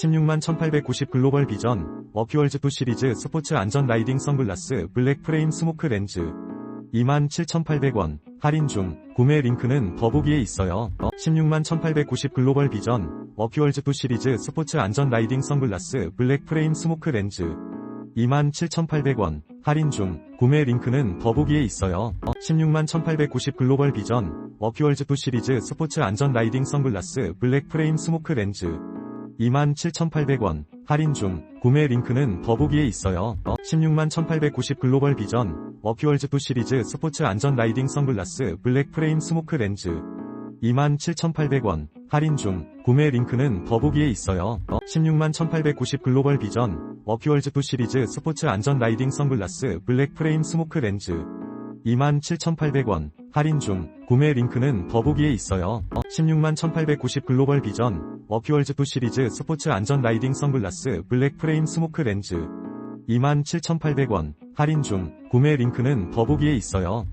16만 1890 글로벌 비전, 워큐얼즈2 시리즈 스포츠 안전 라이딩 선글라스 블랙 프레임 스모크 렌즈. 27,800원, 할인 중, 구매 링크는 더보기에 있어요. 16만 1890 글로벌 비전, 워큐얼즈2 시리즈 스포츠 안전 라이딩 선글라스 블랙 프레임 스모크 렌즈. 27,800원, 할인 중, 구매 링크는 더보기에 있어요. 16만 1890 글로벌 비전, 워큐얼즈2 시리즈 스포츠 안전 라이딩 선글라스 블랙 프레임 스모크 렌즈. 27,800원, 할인 중, 구매 링크는 더보기에 있어요. 16만 1890 글로벌 비전, 워큐얼즈2 시리즈 스포츠 안전 라이딩 선글라스 블랙 프레임 스모크 렌즈. 27,800원, 할인 중, 구매 링크는 더보기에 있어요. 16만 1890 글로벌 비전, 워큐얼즈2 시리즈 스포츠 안전 라이딩 선글라스 블랙 프레임 스모크 렌즈. 27,800원, 할인 중, 구매 링크는 더보기에 있어요. 16만 1890 글로벌 비전, 워큐얼즈2 시리즈 스포츠 안전 라이딩 선글라스 블랙 프레임 스모크 렌즈. 27,800원, 할인 중, 구매 링크는 더보기에 있어요.